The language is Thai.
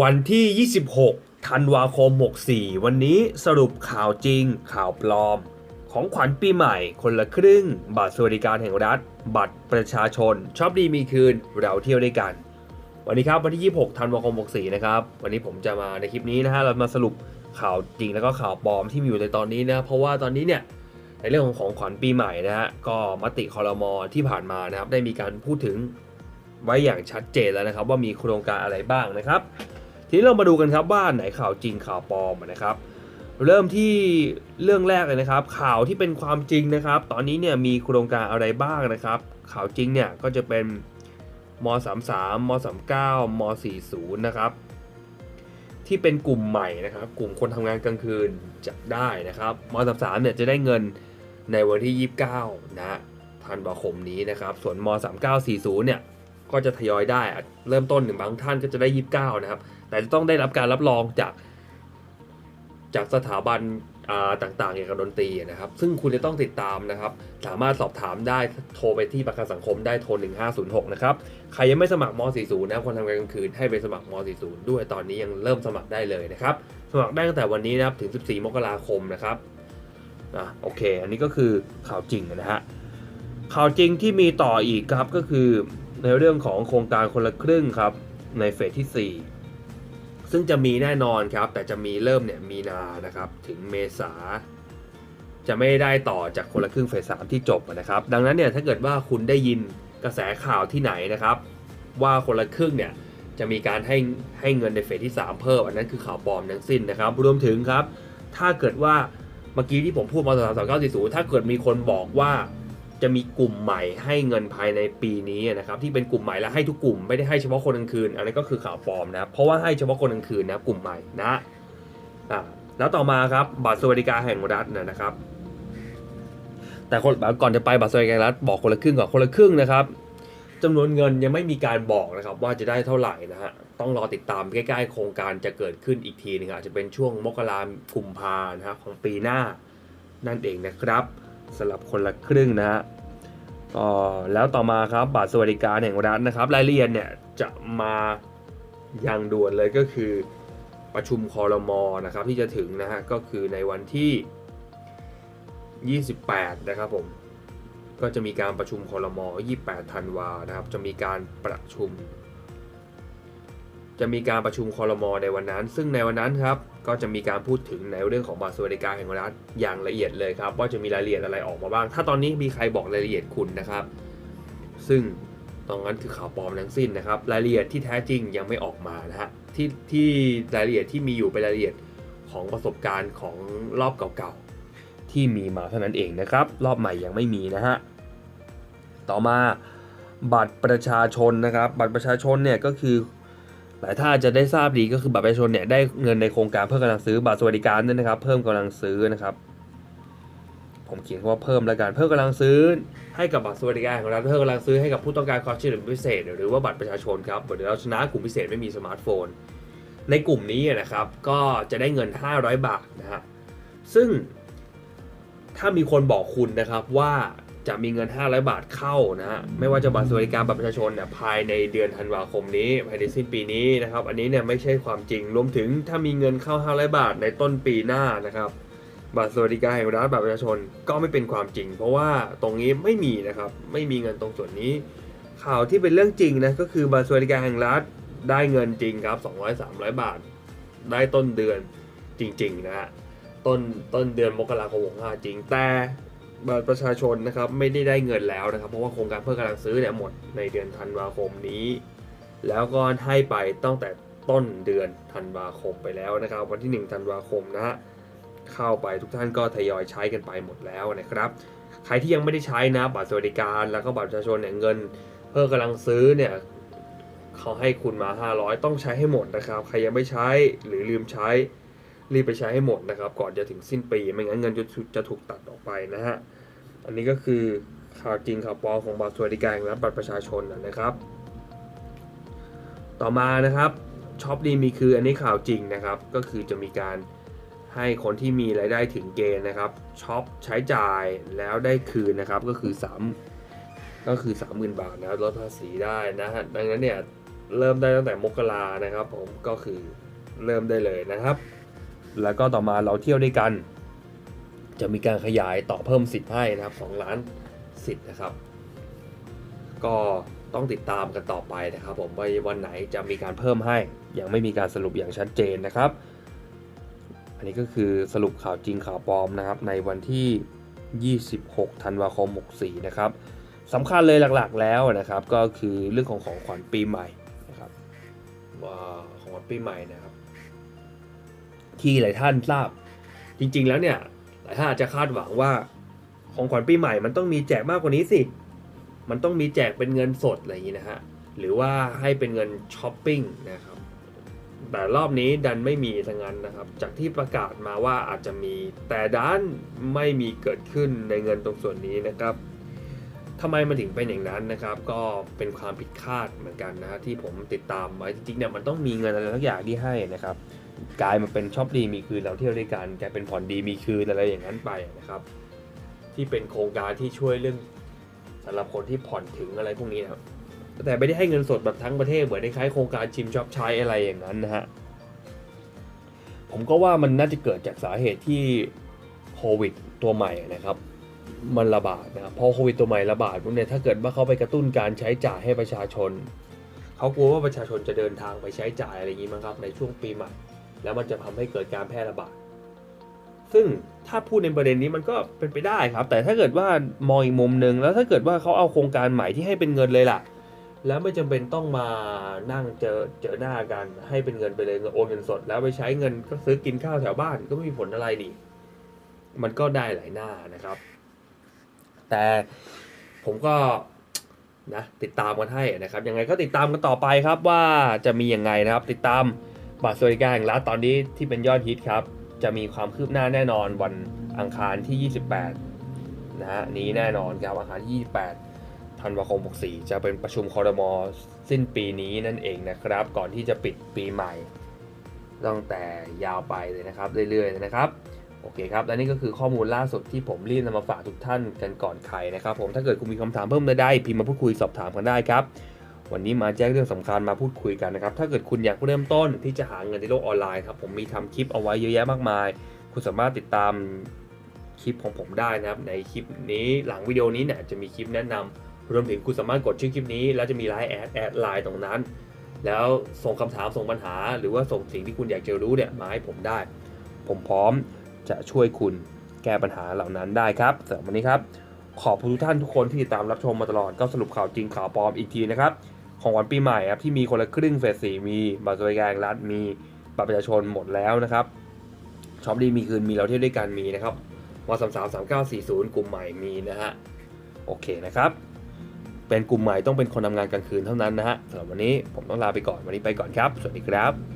วันที่ 26 ธันวาคม 64 วันนี้สรุปข่าวจริง ข่าวปลอม ของขวัญปีใหม่ คนละครึ่ง บัตรสวัสดิการแห่งรัฐ บัตรประชาชน ชอบดีมีคืน เราเที่ยวด้วยกัน วันนี้ครับวันที่ 26 ธันวาคม 64 นะครับ วันนี้ผมจะมาในคลิปนี้นะฮะ เรามาสรุปข่าวจริงแล้วก็ข่าวปลอมที่มีอยู่ในตอนนี้นะ เพราะว่าตอนนี้เนี่ยในเรื่องของของขวัญปีใหม่นะฮะ ก็มติคอรมอที่ผ่านมานะครับ ได้มีการพูดถึงไว้อย่างชัดเจนแล้วนะครับ ว่ามีโครงการอะไรบ้างนะครับ ทีนี้เรามาดูกันครับว่าไหนข่าวจริงข่าวปลอมนะครับ เริ่มที่เรื่องแรกเลยนะครับ ข่าวที่เป็นความจริงนะครับ ตอนนี้เนี่ยมีโครงการอะไรบ้างนะครับ ข่าวจริงเนี่ยก็จะเป็นม33ม39ม40นะครับ ที่เป็นกลุ่มใหม่นะครับ กลุ่มคนทำงานกลางคืนจะได้นะครับม33เนี่ยจะได้เงินในวันที่ 29 นะธันวาคมนี้นะครับ ส่วนม3940เนี่ยก็จะทยอยได้อะเริ่มต้นหนึ่งบางท่านก็จะได้ 29 นะครับ แต่จะต้องได้รับการรับรองจาก จากสถาบันต่างๆเกี่ยวกับดนตรีนะครับ ซึ่งคุณจะต้องติดตามนะครับ สามารถสอบถามได้โทรไปที่ประกันสังคมได้โทร 1506 นะครับ ใครยังไม่สมัครม .40 นะคคนทำงานกลางคืนให้ไปสมัครม .40 ด้วยตอนนี้ยังเริ่มสมัครได้เลยนะครับ สมัครได้ตั้งแต่วันนี้นะครับถึง 14 มกราคมนะครับอะโอเค อันนี้ก็คือข่าวจริงนะฮะข่าวจริงที่มีต่ออีกครับก็คือในเรื่องของโครงการคนละครึ่งครับในเฟสที่ 4 ซึ่งจะมีแน่นอนครับ แต่จะมีเริ่มเนี่ยมีนานะครับ ถึงเมษา จะไม่ได้ต่อจากคนละครึ่งเฟสสามที่จบนะครับ ดังนั้นเนี่ยถ้าเกิดว่าคุณได้ยินกระแสข่าวที่ไหนนะครับ ว่าคนละครึ่งเนี่ยจะมีการให้ให้เงินในเฟสที่ 3 เพิ่ม อันนั้นคือข่าวปลอมทั้งสิ้นนะครับ รวมถึงครับ ถ้าเกิดว่าเมื่อกี้ที่ผมพูดมาสามสามเก้าสี่ศูนย์ถ้าเกิดมีคนบอกว่า จะมีกลุ่มใหม่ให้เงินภายในปีนี้นะครับที่เป็นกลุ่มใหม่และให้ทุกกลุ่มไม่ได้ให้เฉพาะคนกลางคืน อันนี้ก็คือข่าวปลอมนะเพราะว่าให้เฉพาะคนกลางคืนนะกลุ่มใหม่นะอ่าแล้วต่อมาครับบัตรสวัสดิการแห่งรัฐนะนะครับ แต่คนก่อนจะไปบัตรสวัสดิการรัฐบอกคนละครึ่งก่อนคนละครึ่งนะครับจำนวนเงินยังไม่มีการบอกนะครับว่าจะได้เท่าไหร่นะฮะต้องรอติดตามใกล้ๆโครงการจะเกิดขึ้นอีกทีหนึงอาจจะเป็นช่วงมกราคมกุมภานะฮะของปีหน้านั่นเองนะครับ สำหรับคนละครึ่งนะฮะก็แล้วต่อมาครับบัตรสวัสดิการแห่งรัฐนะครับ รายละเอียดเนี่ยจะมาอย่างด่วนเลยก็คือประชุมคอรมอนะครับที่จะถึงนะฮะก็คือในวันที่ 28 นะครับผม ก็จะมีการประชุมคอรมอ28 ธันวานะครับ จะมีการประชุม จะมีการประชุมคอรมอในวันนั้น ซึ่งในวันนั้นครับ ก็จะมีการพูดถึงในเรื่องของบัตรสวัสดิการแห่งรัฐอย่างละเอียดเลยครับ ว่าจะมีรายละเอียดอะไรออกมาบ้าง ถ้าตอนนี้มีใครบอกรายละเอียดคุณนะครับ ซึ่งตรงนั้นคือข่าวปลอมทั้งสิ้นนะครับ รายละเอียดที่แท้จริงยังไม่ออกมานะฮะที่ที่รายละเอียดที่มีอยู่เป็นรายละเอียดของประสบการณ์ของรอบเก่าๆที่มีมาเท่านั้นเองนะครับ รอบใหม่ยังไม่มีนะฮะต่อมาบัตรประชาชนนะครับ บัตรประชาชนเนี่ยก็คือ หลายท่านจะได้ทราบดีก็คือบัตรประชาชนเนี่ยได้เงินในโครงการเพิ่มกำลังซื้อบัตรสวัสดิการเนี่ยนะครับ เพิ่มกำลังซื้อนะครับ ผมเขียนว่าเพิ่มแล้วกันเพิ่มกำลังซื้อให้กับบัตรสวัสดิการของรัฐเพิ่มกำลังซื้อให้กับผู้ต้องการความช่วยเหลือพิเศษ หรือว่าบัตรประชาชนครับเดี๋ยวเราชนะกลุ่มพิเศษไม่มีสมาร์ทโฟน ในกลุ่มนี้นะครับ ก็จะได้เงิน 500 บาทนะฮะซึ่งถ้ามีคนบอกคุณนะครับว่า จะมีเงิน 500 บาทเข้านะฮะไม่ว่าจะบัตรสวัสดิการบัตรประชาชนเนี่ยภายในเดือนธันวาคมนี้ภายในสิ้นปีนี้นะครับอันนี้เนี่ยไม่ใช่ความจริงรวมถึงถ้ามีเงินเข้า 500 บาทในต้นปีหน้านะครับบัตรสวัสดิการแห่งรัฐบัตรประชาชนก็ไม่เป็นความจริง เพราะว่าตรงนี้ไม่มีนะครับไม่มีเงินตรงส่วนนี้ ข่าวที่เป็นเรื่องจริงนะก็คือบัตรสวัสดิการแห่งรัฐได้เงินจริงครับ 200-300 บาท ได้ต้นเดือนจริงๆนะฮะต้นต้นเดือนมกราคม65จริงแต่ บัตรประชาชนนะครับไม่ได้ได้เงินแล้วนะครับ เพราะว่าโครงการเพื่อกำลังซื้อเนี่ยหมดในเดือนธันวาคมนี้ แล้วก็ให้ไปตั้งแต่ต้นเดือนธันวาคมไปแล้วนะครับ วันที่1ธันวาคมนะฮะเข้าไปทุกท่านก็ทยอยใช้กันไปหมดแล้วนะครับ ใครที่ยังไม่ได้ใช้นะบัตรสวัสดิการ แล้วก็บัตรประชาชนเนี่ยเงิน เพื่อกำลังซื้อเนี่ยเขาให้คุณมา 500 ต้องใช้ให้หมดนะครับ ใครยังไม่ใช้หรือลืมใช้ รีบไปใช้ให้หมดนะครับ ก่อนจะถึงสิ้นปี ไม่งั้นเงินจะถูกจะถูกตัดออกไปนะฮะ อันนี้ก็คือข่าวจริงข่าวปลอมของบัตรสวัสดิการและบัตรประชาชนนะครับ ต่อมานะครับช็อปดีมีคืออันนี้ข่าวจริงนะครับ ก็คือจะมีการให้คนที่มีรายได้ถึงเกณฑ์นะครับช็อปใช้จ่ายแล้วได้คืนนะครับก็คือ3ก็คือ 30,000 บาทนะลดภาษีได้นะฮะดังนั้นเนี่ยเริ่มได้ตั้งแต่มกรานะครับผมก็คือเริ่มได้เลยนะครับ แล้วก็ต่อมาเราเที่ยวด้วยกัน จะมีการขยายต่อเพิ่มสิทธิ์ให้นะครับ2ล้านสิทธิ์นะครับ ก็ต้องติดตามกันต่อไปนะครับ ผมว่าวันไหนจะมีการเพิ่มให้ ยังไม่มีการสรุปอย่างชัดเจนนะครับ อันนี้ก็คือสรุปข่าวจริงข่าวปลอมนะครับ ในวันที่ 26 ธันวาคม 64 นะครับสำคัญเลยหลักๆแล้วนะครับ ก็คือเรื่องของของขวัญปีใหม่นะครับของขวัญปีใหม่นะครับ ที่หลายท่านทราบ จริง ๆ แล้วเนี่ยหลายท่านอาจจะคาดหวังว่าของขวัญปีใหม่มันต้องมีแจกมากกว่านี้สิ มันต้องมีแจกเป็นเงินสดอะไรอย่างนี้นะฮะ หรือว่าให้เป็นเงินช้อปปิ้งนะครับ แต่รอบนี้ดันไม่มีทั้งนั้นนะครับ จากที่ประกาศมาว่าอาจจะมี แต่ด้านไม่มีเกิดขึ้นในเงินตรงส่วนนี้นะครับทำไมมันถึงเป็นอย่างนั้นนะครับ ก็เป็นความผิดคาดเหมือนกันนะฮะที่ผมติดตามไว้จริงๆเนี่ยมันต้องมีเงินอะไรสักอย่างที่ให้นะครับ กลายมาเป็นช็อปดีมีคืนเราเที่ยวด้วยกันกลายเป็นผ่อนดีมีคืนอะไรอย่างนั้นไปนะครับ ที่เป็นโครงการที่ช่วยเรื่องสำหรับคนที่ผ่อนถึงอะไรพวกนี้นะครับแต่ไม่ได้ให้เงินสดแบบทั้งประเทศเหมือนในคล้ายโครงการชิมช็อปใช้อะไรอย่างนั้นนะฮะผมก็ว่ามันน่าจะเกิดจากสาเหตุที่โควิดตัวใหม่นะครับ มันระบาดนะครับพอโควิดตัวใหม่ระบาดพวกเนี่ยถ้าเกิดว่าเขาไปกระตุ้นการใช้จ่ายให้ประชาชนเขากลัวว่าประชาชนจะเดินทางไปใช้จ่ายอะไรอย่างนี้มั้งครับในช่วงปีใหม่ แล้วมันจะทำให้เกิดการแพร่ระบาด ซึ่งถ้าพูดในประเด็นนี้มันก็เป็นไปได้ครับ แต่ถ้าเกิดว่ามองอีกมุมหนึ่งแล้วถ้าเกิดว่าเขาเอาโครงการใหม่ที่ให้เป็นเงินเลยล่ะ แล้วไม่จำเป็นต้องมานั่งเจอเจอหน้ากันให้เป็นเงินไปเลยโอนเงินสด แล้วไปใช้เงินก็ซื้อกินข้าวแถวบ้านก็ไม่มีผลอะไรนี่มันก็ได้หลายหน้านะครับ แต่ผมก็นะติดตามกันให้นะครับยังไงก็ติดตามกันต่อไปครับว่าจะมียังไงนะครับ ติดตาม บัตรสวัสดิการแห่งรัฐตอนนี้ที่เป็นยอดฮิตครับ จะมีความคืบหน้าแน่นอนวันอังคารที่ 28 นะฮะนี้แน่นอนครับอังคารที่ 28 ธันวาคม 64 จะเป็นประชุมคอรมอสิ้นปีนี้นั่นเองนะครับ ก่อนที่จะปิดปีใหม่ตั้งแต่ยาวไปเลยนะครับ เรื่อยๆนะครับโอเคครับ และนี่ก็คือข้อมูลล่าสุดที่ผมรีบนำมาฝากทุกท่านกันก่อนใครนะครับ ผม ถ้าเกิดคุณมีคำถามเพิ่มใดๆพิมพ์มาพูดคุยสอบถามกันได้ครับ วันนี้มาแจ้งเรื่องสำคัญมาพูดคุยกันนะครับ ถ้าเกิดคุณอยากเริ่มต้นที่จะหาเงินในโลกออนไลน์ครับ ผมมีทำคลิปเอาไว้เยอะแยะมากมาย คุณสามารถติดตามคลิปของผมได้นะครับ ในคลิปนี้หลังวิดีโอนี้เนี่ยจะมีคลิปแนะนำรวมถึงคุณสามารถกดชื่อคลิปนี้ แล้วจะมีไลน์แอดแอดไลน์ตรงนั้น แล้วส่งคำถามส่งปัญหา หรือว่าส่งสิ่งที่คุณอยากจะรู้เนี่ยมาให้ผมได้ ผมพร้อมจะช่วยคุณแก้ปัญหาเหล่านั้นได้ครับสำหรับวันนี้ครับขอบคุณทุกท่านทุกคนที่ติดตามรับชมมาตลอดก็สรุปข่าวจริงข่าวปลอมอีกทีนะครับ ของวันปีใหม่ครับที่มีคนละครึ่งเฟสสี่มีบัตรสวัสดิการรัฐมีบัตรประชาชนหมดแล้วนะครับช็อปดีมีคืนมีเราเที่ยวด้วยกันมีนะครับวสามสามสามเก้าสี่ศูนย์กลุ่มใหม่มีนะฮะโอเคนะครับ เป็นกลุ่มใหม่ต้องเป็นคนทำงานกลางคืนเท่านั้นนะฮะสำหรับวันนี้ผมต้องลาไปก่อนวันนี้ไปก่อนครับ สวัสดีครับ